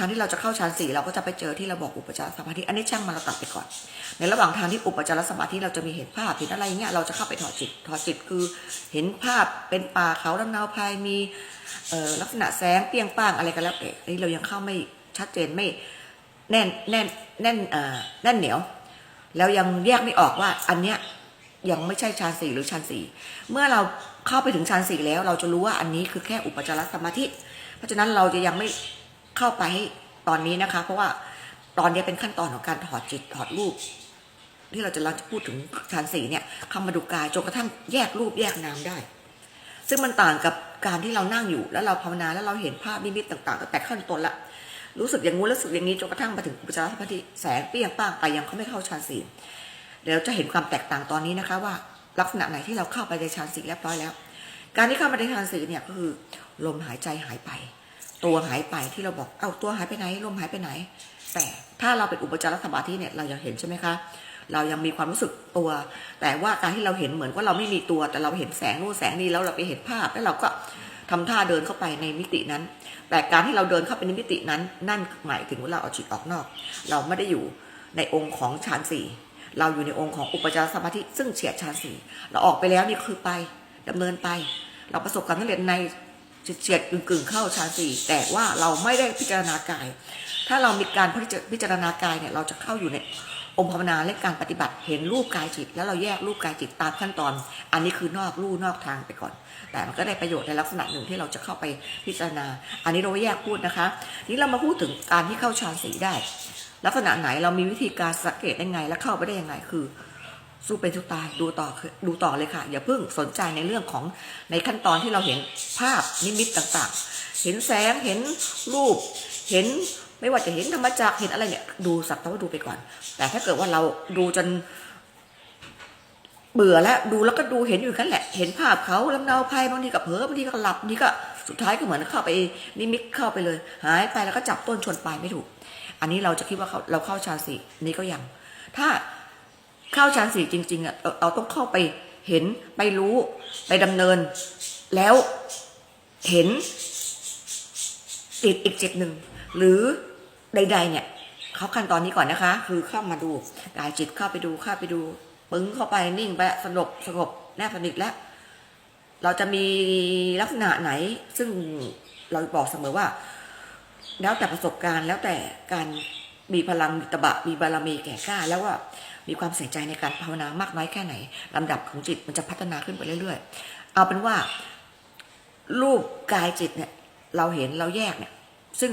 ทางที่เราจะเข้าฌานสี่เราก็จะไปเจอที่เราบอกอุปจารสมาธิอันนี้ช่างมันเราตัดไปก่อน ในระหว่างทางที่อุปจารสมาธิเราจะมีเห็นภาพเห็นอะไรอย่างเงี้ยเราจะเข้าไปถอดจิตถอดจิตคือ เห็นภาพเป็นป่าเขาลำนาวพายมีลักษณะแสงเปียงป้างอะไรกันแล้วแต่อันนี้เรายังเข้าไม่ชัดเจนไม่แน่นแน่นแน่นแน่นเหนียว แล้วยังแยกไม่ออกว่าอันเนี้ยยังไม่ใช่ฌานสี่หรือฌานสี่เมื่อเราเข้าไปถึงฌานสี่แล้ว เราจะรู้ว่าอันนี้คือแค่อุปจารสมาธิ เพราะฉะนั้นเราจะยังไม่ เข้าไปตอนนี้นะคะ เพราะว่าตอนนี้เป็นขั้นตอนของการถอดจิตถอดรูป ที่เราจะเราจะพูดถึงฌานสี่เนี่ยเข้ามาดูกายจนกระทั่งแยกรูปแยกนามได้ ซึ่งมันต่างกับการที่เรานั่งอยู่แล้วเราภาวนาแล้วเราเห็นภาพนิมิตต่างๆตั้งแต่ขั้นต้นละรู้สึกอย่างงู้นรู้สึกอย่างนี้จนกระทั่งมาถึงอุปจารสมาธิแสงเปรี้ยงป้างไปยังเขาไม่เข้าฌานสี่เดี๋ยวจะเห็นความแตกต่างตอนนี้นะคะว่า ลักษณะไหนที่เราเข้าไปในฌานสี่เรียบร้อยแล้ว การที่เข้ามาในฌานสี่เนี่ยก็คือลมหายใจหายไป ตัวหายไปที่เราบอก เอ้าตัวหายไปไหนลมหายไปไหน แต่ถ้าเราเป็นอุปจารสมาธิเนี่ยเรายังเห็นใช่ไหมคะ เรายังมีความรู้สึกตัว แต่ว่าการที่เราเห็นเหมือนว่าเราไม่มีตัว แต่เราเห็นแสงนู่นแสงนี้แล้วเราไปเห็นภาพ แล้วเราก็ทำท่าเดินเข้าไปในมิตินั้น แต่การที่เราเดินเข้าไปในมิตินั้น นั่นหมายถึงว่าเราเอาจิตออกนอก เราไม่ได้อยู่ในองค์ของฌานสี่เราอยู่ในองค์ของอุปจารสมาธิซึ่งเฉียดฌานสี่เราออกไปแล้วนี่คือไปดำเนินไป เราประสบความสำเร็จใน เฉียดกึ่งๆเข้าฌานสี่แต่ว่าเราไม่ได้พิจารณากาย ถ้าเรามีการพิจารณากายเนี่ยเราจะเข้าอยู่ในองค์ภาวนาและการปฏิบัติเห็นรูปกายจิต แล้วเราแยกรูปกายจิตตามขั้นตอน อันนี้คือนอกลู่นอกทางไปก่อน แต่มันก็ได้ประโยชน์ในลักษณะหนึ่งที่เราจะเข้าไปพิจารณา อันนี้เราแยกพูดนะคะ นี่เรามาพูดถึงการที่เข้าฌานสีได้ ลักษณะไหนเรามีวิธีการสังเกตได้ไง และเข้าไปได้ยังไงคือ สู้เป็นทุกตายดูต่อดูต่อเลยค่ะ อย่าเพิ่งสนใจในเรื่องของในขั้นตอนที่เราเห็นภาพนิมิตต่างๆ เห็นแสงเห็นรูป เห็นไม่ว่าจะเห็นธรรมจักเห็นอะไรเนี่ยดูสักแต่ว่าดูไปก่อน แต่ถ้าเกิดว่าเราดูจนเบื่อแล้วดูแล้วก็ดูเห็นอยู่แค่นั้นแหละ เห็นภาพเขาลำเนาภัยบางทีก็เผลอบางทีก็หลับบางทีก็สุดท้ายก็เหมือนเข้าไปนิมิตเข้าไปเลย หายไปแล้วก็จับต้นชนปลายไม่ถูก อันนี้เราจะคิดว่าเราเข้าฌาสีนี่ก็ยัง ถ้า เข้าฌานสี่จริงๆอะเราต้องเข้าไปเห็นไปรู้ไปดำเนิน แล้วเห็นติดอีกจิตหนึ่ง หรือใด ๆ เนี่ยเขาขั้นตอนนี้ก่อนนะคะ คือเข้ามาดูกายจิตเข้าไปดูเข้าไปดูปึ้งเข้าไปนิ่งไปสงบสงบแนบสนิทแล้ว เราจะมีลักษณะไหน ซึ่งเราบอกเสมอว่า แล้วแต่ประสบการณ์แล้วแต่การมีพลังมีตบะมีบารมีแก่กล้าแล้วว่า มีความใส่ใจในการภาวนามากน้อยแค่ไหนลำดับของจิตมันจะพัฒนาขึ้นไปเรื่อย ๆ เอาเป็นว่า รูปกายจิตเนี่ย เราเห็นเราแยกเนี่ย ซึ่ง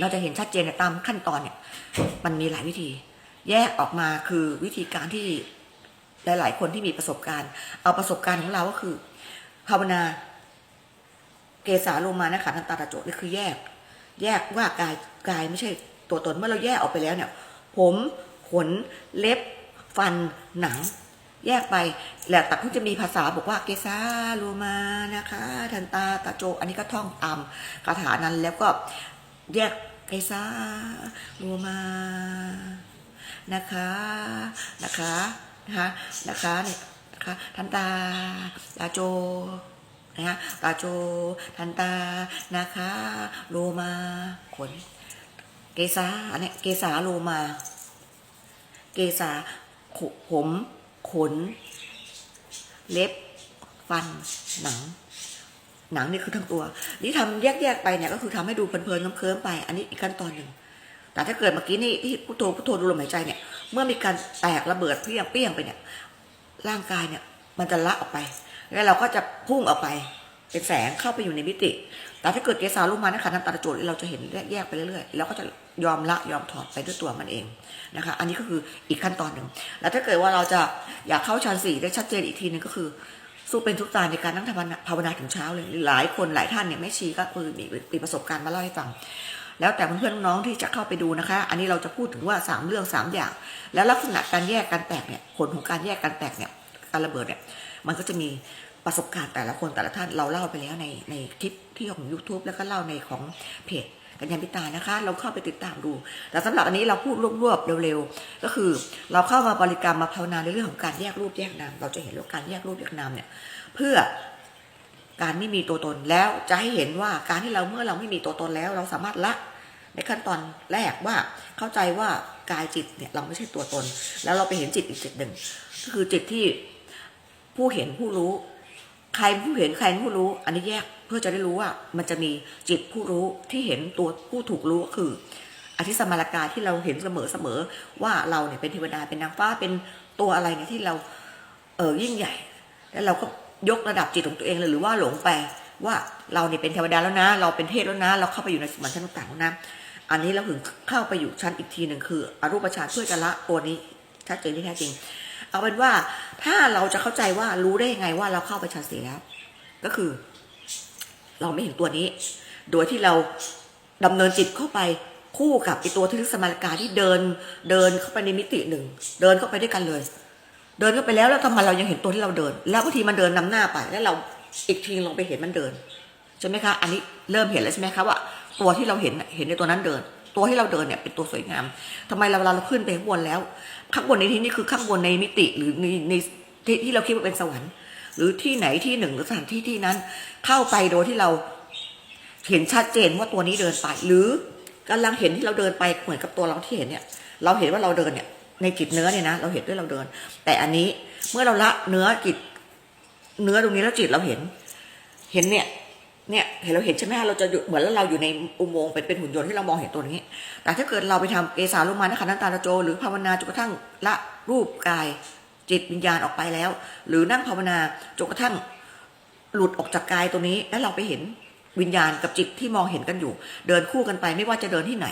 เราจะเห็นชัดเจนในตามขั้นตอนเนี่ย มันมีหลายวิธี แยกออกมาคือวิธีการที่หลาย ๆ คนที่มีประสบการณ์ เอาประสบการณ์ของเราก็คือภาวนาเกสาโลมานะขันธ์ตาตาโจนี่คือแยก แยกว่ากายกายไม่ใช่ตัวตนเมื่อเราแยกออกไปแล้วเนี่ย ผม ขนเล็บ ฟันหนัง แยกไปแล้วแต่เพิ่งจะมีภาษาบอกว่าเกสาโลมานะคะ ทันตาตาโจ อันนี้ก็ท่องตามคาถานั้นแล้วก็แยกเกสาโลมานะคะนะคะนะคะนะคะเนี่ยนะคะทันตาตาโจนะฮะตาโจ ทันตานะคะโลมาขนเกษาอันเนี้ยเกษาโลมา เกษาผม ขน เล็บ ฟัน หนัง หนังนี่คือทั้งตัว นี่ทำแยกๆไปเนี่ยก็คือทำให้ดูเพลินๆน้ำเคิมไป อันนี้อีกขั้นตอนหนึ่ง แต่ถ้าเกิดเมื่อกี้นี่ที่พุทโธพุทโธดูลมหายใจเนี่ย เมื่อมีการแตกระเบิดเปี้ยงเปี้ยงไปเนี่ย ร่างกายเนี่ย มันจะละออกไป แล้วเราก็จะพุ่งออกไปเป็นแสงเข้าไปอยู่ในมิติ แต่ถ้าเกิดเกสาลูกมานะคะน้ำตาลโจดเราจะเห็นแยกๆไปเรื่อยๆ แล้วก็จะ ยอมละยอมถอดไปด้วยตัวมันเองนะคะ อันนี้ก็คืออีกขั้นตอนหนึ่ง แล้วถ้าเกิดว่าเราจะอยากเข้าฌานสี่ได้ชัดเจนอีกทีหนึงก็คือ สู้เป็นทุกตายในการนั่งภาวนาถึงเช้าเลย หลายคนหลายท่านเนี่ยไม่ชีก็คือมีมีประสบการณ์มาเล่าให้ฟัง แล้วแต่เพื่อนๆน้องที่จะเข้าไปดูนะคะ อันนี้เราจะพูดถึงว่าสามเรื่องสามอย่าง แล้วลักษณะการแยกการแตกเนี่ย ผลของการแยกการแตกเนี่ย การระเบิดเนี่ย มันก็จะมีประสบการณ์แต่ละคนแต่ละท่านเราเล่าไปแล้วในในคลิปที่ของ YouTube แล้วก็เล่าในของเพจ กัญญาพิตานะคะ เราเข้าไปติดตามดู แต่สำหรับอันนี้เราพูดรวบๆเร็วๆ ก็คือเราเข้ามาบริกรรมมาภาวนาในเรื่องของการแยกรูปแยกนาม เราจะเห็นว่าการแยกรูปแยกนามเนี่ยเพื่อการไม่มีตัวตนแล้วจะให้เห็นว่าการที่เราเมื่อเราไม่มีตัวตนแล้ว เราสามารถละในขั้นตอนแรกว่าเข้าใจว่ากายจิตเนี่ยเราไม่ใช่ตัวตน แล้วเราไปเห็นจิตอีกจิตหนึ่งก็คือจิตที่ผู้เห็นผู้รู้ ใครผู้เห็นใครผู้รู้ อันนี้แยก เพื่อจะได้รู้ว่ามันจะมีจิตผู้รู้ที่เห็นตัวผู้ถูกรู้ก็คือ อธิสมารกาที่เราเห็นเสมอเสมอว่าเราเนี่ยเป็นเทวดาเป็นนางฟ้าเป็นตัวอะไรเนี่ยที่เราเออยิ่งใหญ่ แล้วเราก็ยกระดับจิตของตัวเองเลยหรือว่าหลงไปว่าเราเนี่ยเป็นเทวดาแล้วนะ เราเป็นเทพแล้วนะ เราเข้าไปอยู่ในสมรรถนะต่างๆแล้วนะอันนี้เราถึงเข้าไปอยู่ชั้นอีกทีหนึ่งคือ อรูปฌานเพื่อจะละตัวนี้ชัดเจนที่แท้จริง เอาเป็นว่าถ้าเราจะเข้าใจว่ารู้ได้ยังไงว่าเราเข้าไปชั้นสี่แล้ว ก็คือ เราไม่เห็นตัวนี้ โดยที่เราดำเนินจิตเข้าไปคู่กับไอตัวที่สมารกาที่เดินเดินเข้าไปในมิติหนึ่ง เดินเข้าไปด้วยกันเลย เดินเข้าไปแล้วแล้วทำไมเรายังเห็นตัวที่เราเดิน แล้วบางทีมันเดินนำหน้าไปแล้วเราอีกทีลงไปเห็นมันเดินใช่ไหมคะอันนี้เริ่มเห็นแล้วใช่ไหมคะว่าตัวที่เราเห็นเห็นในตัวนั้นเดิน ตัวที่เราเดินเนี่ยเป็นตัวสวยงามทำไมเราเวลาเราขึ้นไปข้างบนแล้วข้างบนในที่นี้คือข้างบนในมิติหรือในในที่ที่เราคิดว่าเป็นสวรรค์ หรือที่ไหนที่หนึ่งหรือสถานที่ที่นั้น เข้าไปโดยที่เราเห็นชัดเจนว่าตัวนี้เดินไป หรือกำลังเห็นที่เราเดินไปเหมือนกับตัวเราที่เห็นเนี่ย เราเห็นว่าเราเดินเนี่ย ในจิตเนื้อเนี่ยนะ เราเห็นด้วยเราเดิน แต่อันนี้เมื่อเราละเนื้อจิต เนื้อตรงนี้แล้วจิตเราเห็น เห็นเนี่ยเนี่ยเห็นเราเห็นใช่ไหมเราจะเหมือนเราอยู่ในอุโมงค์เป็นเป็นหุ่นยนต์ที่เรามองเห็นตัวนี้ แต่ถ้าเกิดเราไปทำเอสาลุมานะขันธ์ตาลโจ หรือภาวนาจนกระทั่งละรูปกาย จิตวิญญาณออกไปแล้ว หรือนั่งภาวนาจนกระทั่งหลุดออกจากกายตัวนี้ แล้วเราไปเห็นวิญญาณกับจิตที่มองเห็นกันอยู่ เดินคู่กันไปไม่ว่าจะเดินที่ไหน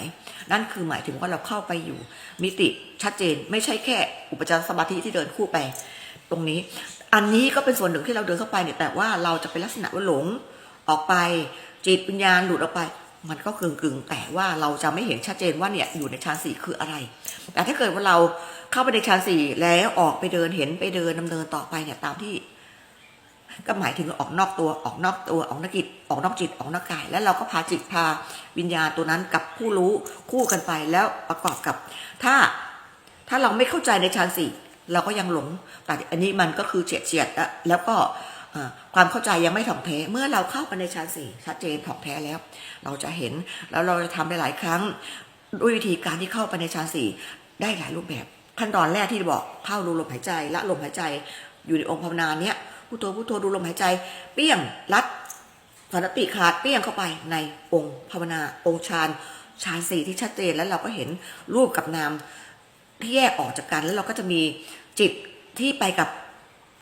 นั่นคือหมายถึงว่าเราเข้าไปอยู่ มิติชัดเจนไม่ใช่แค่ อุปจารสมาธิที่เดินคู่ไป ตรงนี้ อันนี้ก็เป็นส่วนหนึ่งที่เราเดินเข้าไปเนี่ยแต่ว่าเราจะเป็นลักษณะว่าหลงออกไป จิตวิญญาณหลุดออกไป มันก็กึ่งกึ่งๆแต่ว่าเราจะไม่เห็นชัดเจนว่าเนี่ยอยู่ในฌานสี่คืออะไร แต่ถ้าเกิดว่าเรา เข้าไปในฌานสี่แล้วออกไปเดินเห็นไปเดินดำเนินต่อไปเนี่ยตามที่ ก็หมายถึงออกนอกตัวออกนอกตัวออกนอกจิตออกนอกจิตออกนอกกาย แล้วเราก็พาจิตพาวิญญาณตัวนั้นกับผู้รู้คู่กันไปแล้วประกอบกับ ถ้าถ้าเราไม่เข้าใจในฌานสี่เราก็ยังหลง แต่อันนี้มันก็คือเฉียดเฉียดแล้วก็ความเข้าใจยังไม่ถ่องแท้ เมื่อเราเข้าไปในฌานสี่ชัดเจนถ่องแท้แล้ว เราจะเห็นแล้วเราจะทำได้หลายครั้ง ด้วยวิธีการที่เข้าไปในฌานสี่ได้หลายรูปแบบ ขั้นตอนแรกที่บอกเข้าดูลมหายใจละลมหายใจอยู่ในองค์ภาวนาเนี้ยพุทโธพุทโธดูลมหายใจ เปี้ยงรัดสันติขาดเปี้ยงเข้าไปในองค์ภาวนาองค์ฌานฌานสี่ที่ชัดเจนแล้วเราก็เห็นรูปกับนามที่แยกออกจากกันแล้วเราก็จะมีจิตที่ไปกับ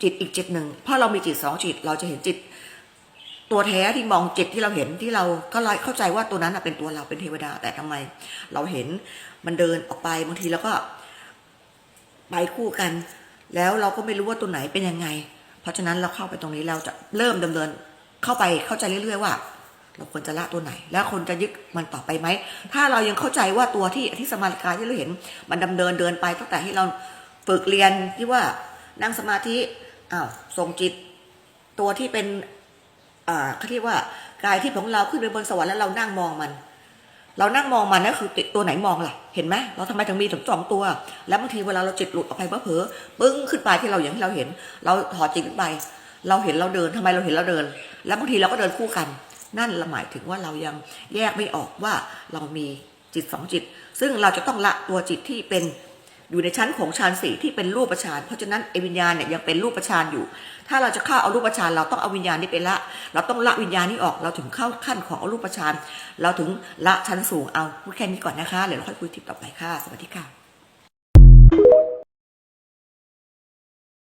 จิตอีกจิตหนึ่งเพราะเรามีจิตสองจิต เราจะเห็นจิต ตัวแท้ที่มองจิตที่เราเห็นที่เราก็เลยเข้าใจว่าตัวนั้นเป็นตัวเราเป็นเทวดาแต่ทำไม เราเห็นมันเดินออกไปบางทีเราก็ ไปคู่กัน แล้วเราก็ไม่รู้ว่าตัวไหนเป็นยังไง เพราะฉะนั้นเราเข้าไปตรงนี้เราจะเริ่มดำเนินเข้าไปเข้าใจเรื่อย ๆ ว่า เราควรจะละตัวไหน แล้วคนจะยึดมันต่อไปไหม ถ้าเรายังเข้าใจว่าตัวที่ที่สมาธิกายที่เราเห็นมันดำเนินเดินไปตั้งแต่ที่เราฝึกเรียนที่ว่านั่งสมาธิอ้าวส่งจิต ตัวที่เป็นอ่าเขาเรียกว่ากายที่ของเราขึ้นไปบนสวรรค์แล้วเรานั่งมองมัน เรานั่งมองมันนั่นคือตัวไหนมองล่ะ เห็นไหมเราทำไมถึงมีถึงสองตัว แล้วบางทีเวลาเราจิตหลุดออกไปเผลอๆปึ้งขึ้นไปที่เราอย่างที่เราเห็น เราถอดจิตขึ้นไป เราเห็นเราเดินทำไมเราเห็นเราเดิน แล้วบางทีเราก็เดินคู่กัน นั่นละหมายถึงว่าเรายังแยกไม่ออกว่าเรามีจิตสองจิต ซึ่งเราจะต้องละตัวจิตที่เป็น อยู่ในชั้นของฌานสี่ที่เป็นรูปฌานเพราะฉะนั้นไอวิญญาณเนี่ยยังเป็นรูปฌานอยู่ ถ้าเราจะเข้าเอารูปฌานเราต้องเอาวิญญาณนี้ไปละ เราต้องละวิญญาณนี้ออกเราถึงเข้าขั้นของเอารูปฌานเราถึงละชั้นสูงเอาพูดแค่นี้ก่อนนะคะเดี๋ยวเราค่อยคุยทิปต่อไปค่ะ สวัสดีค่ะ